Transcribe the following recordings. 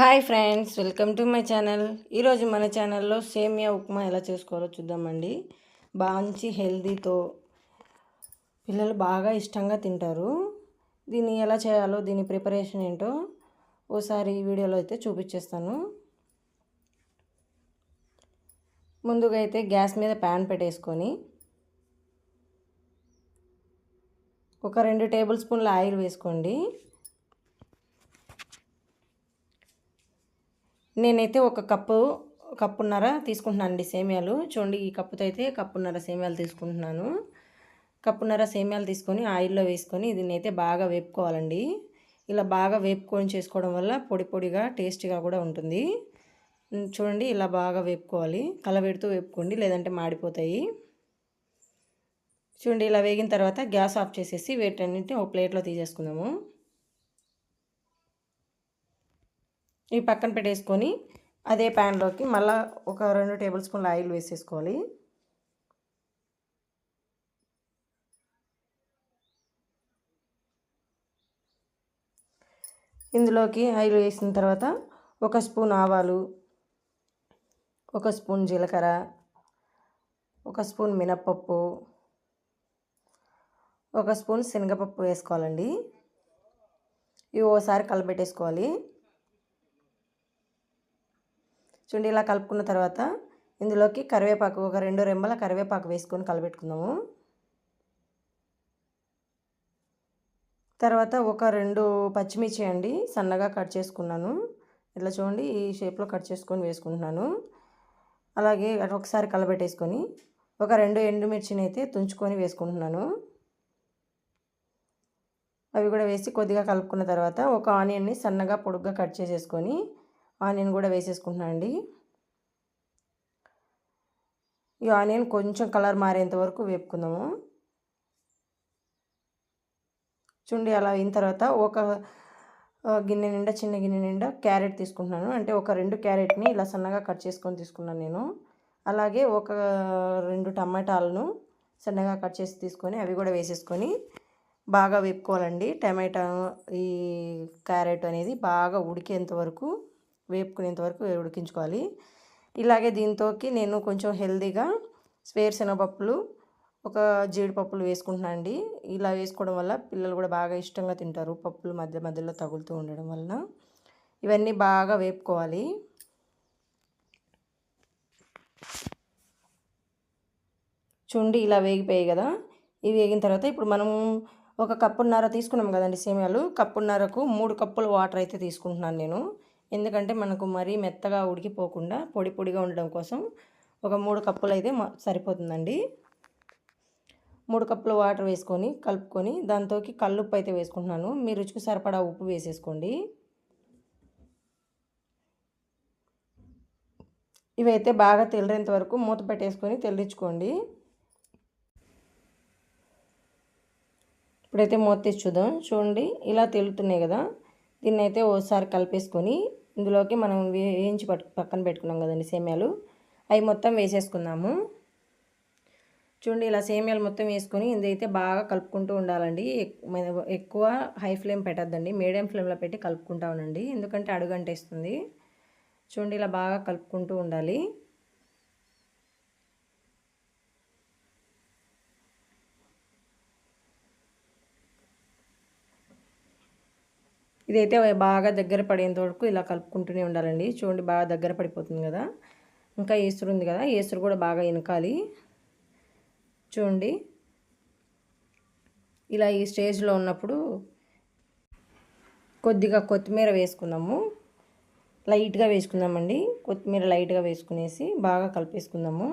Hi friends welcome to my channel. ఈరోజు మన ఛానల్లో సేమియా ఉప్మా ఎలా చేసుకోవాలో చూద్దామండి. మంచి హెల్దీతో పిల్లలు బాగా ఇష్టంగా తింటారు. దీన్ని ఎలా చేయాలో దీని ప్రిపరేషన్ ఏంటో ఓసారి వీడియోలో అయితే చూపించేస్తాను. ముందుగా అయితే గ్యాస్ మీద ప్యాన్ పెట్టేసుకొని ఒక రెండు టేబుల్ స్పూన్ల ఆయిల్ వేసుకోండి. నేనైతే ఒక కప్పు కప్పున్నర తీసుకుంటున్నాను అండి సేమియాలు. చూడండి ఈ కప్పుతో అయితే కప్పున్నర సేమియాలు తీసుకుంటున్నాను. కప్పున్నర సేమియాలు తీసుకొని ఆయిల్లో వేసుకొని దీన్ని అయితే బాగా వేపుకోవాలండి. ఇలా బాగా వేపుకొని చేసుకోవడం వల్ల పొడి పొడిగా టేస్టీగా కూడా ఉంటుంది. చూడండి ఇలా బాగా వేపుకోవాలి. కలబెడుతూ వేపుకోండి లేదంటే మాడిపోతాయి. చూడండి ఇలా వేగిన తర్వాత గ్యాస్ ఆఫ్ చేసేసి వేటన్నింటిని ఒక ప్లేట్లో తీసేసుకుందాము. ఈ పక్కన పెట్టేసుకొని అదే ప్యాన్లోకి మళ్ళీ ఒక రెండు టేబుల్ స్పూన్ల ఆయిల్ వేసేసుకోవాలి. ఇందులోకి ఆయిల్ వేసిన తర్వాత ఒక స్పూన్ ఆవాలు ఒక స్పూన్ జీలకర్ర ఒక స్పూన్ మినప్పప్పు ఒక స్పూన్ శనగపప్పు వేసుకోవాలండి. ఇవి ఓసారి కలబెట్టేసుకోవాలి. చూడండి ఇలా కలుపుకున్న తర్వాత ఇందులోకి కరివేపాకు ఒక రెండు రెమ్మల కరివేపాకు వేసుకొని కలబెట్టుకుందాము. తర్వాత ఒక రెండు పచ్చిమిర్చి అండి సన్నగా కట్ చేసుకున్నాను. ఇట్లా చూడండి ఈ షేప్లో కట్ చేసుకొని వేసుకుంటున్నాను. అలాగే ఒకసారి కలబెట్టేసుకొని ఒక రెండు ఎండుమిర్చిని అయితే తుంచుకొని వేసుకుంటున్నాను. అవి కూడా వేసి కొద్దిగా కలుపుకున్న తర్వాత ఒక ఆనియన్ని సన్నగా పొడుగ్గా కట్ చేసేసుకొని ఆనియన్ కూడా వేసేసుకుంటున్నాను అండి. ఈ ఆనియన్ కొంచెం కలర్ మారేంత వరకు వేపుకుందాము. చూడండి అలా అయిన తర్వాత ఒక గిన్నె నిండా చిన్న గిన్నె నిండా క్యారెట్ తీసుకుంటున్నాను. అంటే ఒక రెండు క్యారెట్ని ఇలా సన్నగా కట్ చేసుకొని తీసుకున్నాను నేను. అలాగే ఒక రెండు టమాటాలను సన్నగా కట్ చేసి తీసుకొని అవి కూడా వేసేసుకొని బాగా వేపుకోవాలండి. టమాటా ఈ క్యారెట్ అనేది బాగా ఉడికేంత వరకు వేపుకునేంత వరకు ఉడికించుకోవాలి. ఇలాగే దీంతోకి నేను కొంచెం హెల్దీగా వేరుశనగపప్పులు ఒక జీడిపప్పులు వేసుకుంటున్నాను అండి. ఇలా వేసుకోవడం వల్ల పిల్లలు కూడా బాగా ఇష్టంగా తింటారు. పప్పులు మధ్య మధ్యలో తగులుతూ ఉండడం వలన. ఇవన్నీ బాగా వేపుకోవాలి. చుండి ఇలా వేగిపోయాయి కదా. ఇవి వేగిన తర్వాత ఇప్పుడు మనం ఒక కప్పున్నర తీసుకున్నాం కదండి సేమియాలు. కప్పున్నరకు మూడు కప్పుల వాటర్ అయితే తీసుకుంటున్నాను నేను. ఎందుకంటే మనకు మరీ మెత్తగా ఉడికిపోకుండా పొడి పొడిగా ఉండడం కోసం ఒక మూడు కప్పులు అయితే సరిపోతుందండి. మూడు కప్పులు వాటర్ వేసుకొని కలుపుకొని దాంతోకి కల్లుప్పు అయితే వేసుకుంటున్నాను. మీ రుచికి సరిపడా ఉప్పు వేసేసుకోండి. ఇవైతే బాగా తెల్లరేంత వరకు మూత పెట్టేసుకొని తెల్లించుకోండి. ఇప్పుడైతే మూత తెచ్చి చూద్దాం. చూడండి ఇలా తెలుతున్నాయి కదా. దీన్ని అయితే ఓసారి కలిపేసుకొని ఇందులోకి మనం వేయించి పక్కన పెట్టుకున్నాం కదండి సేమ్యాలు. అవి మొత్తం వేసేసుకుందాము. చూడండి ఇలా సేమ్యాలు మొత్తం వేసుకొని ఇదైతే బాగా కలుపుకుంటూ ఉండాలండి. ఎక్కువ హై ఫ్లేమ్ పెట్టద్దండి. మీడియం ఫ్లేమ్లో పెట్టి కలుపుకుంటా ఉండండి. ఎందుకంటే అడుగంటేస్తుంది. చూడండి ఇలా బాగా కలుపుకుంటూ ఉండాలి. ఇదైతే బాగా దగ్గర పడేంత వరకు ఇలా కలుపుకుంటూనే ఉండాలండి. చూడండి బాగా దగ్గర పడిపోతుంది కదా. ఇంకా ఏసురు ఉంది కదా ఏసురు కూడా బాగా వెనకాలి చూడండి. ఇలా ఈ స్టేజ్లో ఉన్నప్పుడు కొద్దిగా కొత్తిమీర వేసుకుందాము. లైట్గా వేసుకుందామండి. కొత్తిమీర లైట్గా వేసుకునేసి బాగా కలిపేసుకుందాము.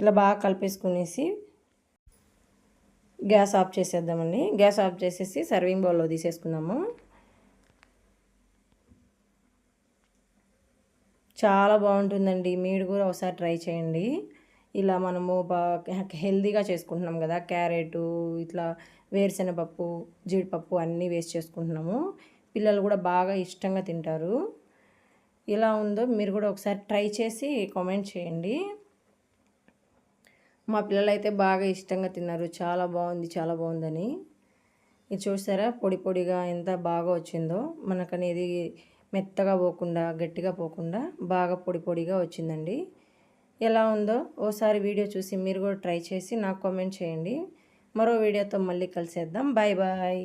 ఇలా బాగా కలిపేసుకునేసి గ్యాస్ ఆఫ్ చేసేద్దామండి. గ్యాస్ ఆఫ్ చేసేసి సర్వింగ్ బౌల్లో తీసేసుకుందాము. చాలా బాగుంటుందండి. మీరు కూడా ఒకసారి ట్రై చేయండి. ఇలా మనము బాగా చేసుకుంటున్నాం కదా. క్యారెట్ ఇట్లా వేరుశెనగపప్పు జీడిపప్పు అన్నీ వేస్ట్ చేసుకుంటున్నాము. పిల్లలు కూడా బాగా ఇష్టంగా తింటారు. ఇలా ఉందో మీరు కూడా ఒకసారి ట్రై చేసి కామెంట్ చేయండి. మా పిల్లలు అయితే బాగా ఇష్టంగా తిన్నారు. చాలా బాగుంది చాలా బాగుందని. ఇది చూసారా? పొడి పొడిగా ఎంత బాగా వచ్చిందో. మనకనేది మెత్తగా పోకుండా గట్టిగా పోకుండా బాగా పొడి పొడిగా వచ్చిందండి. ఎలా ఉందో ఓసారి వీడియో చూసి మీరు కూడా ట్రై చేసి నాకు కామెంట్ చేయండి. మరో వీడియోతో మళ్ళీ కలిసేద్దాం. Bye bye.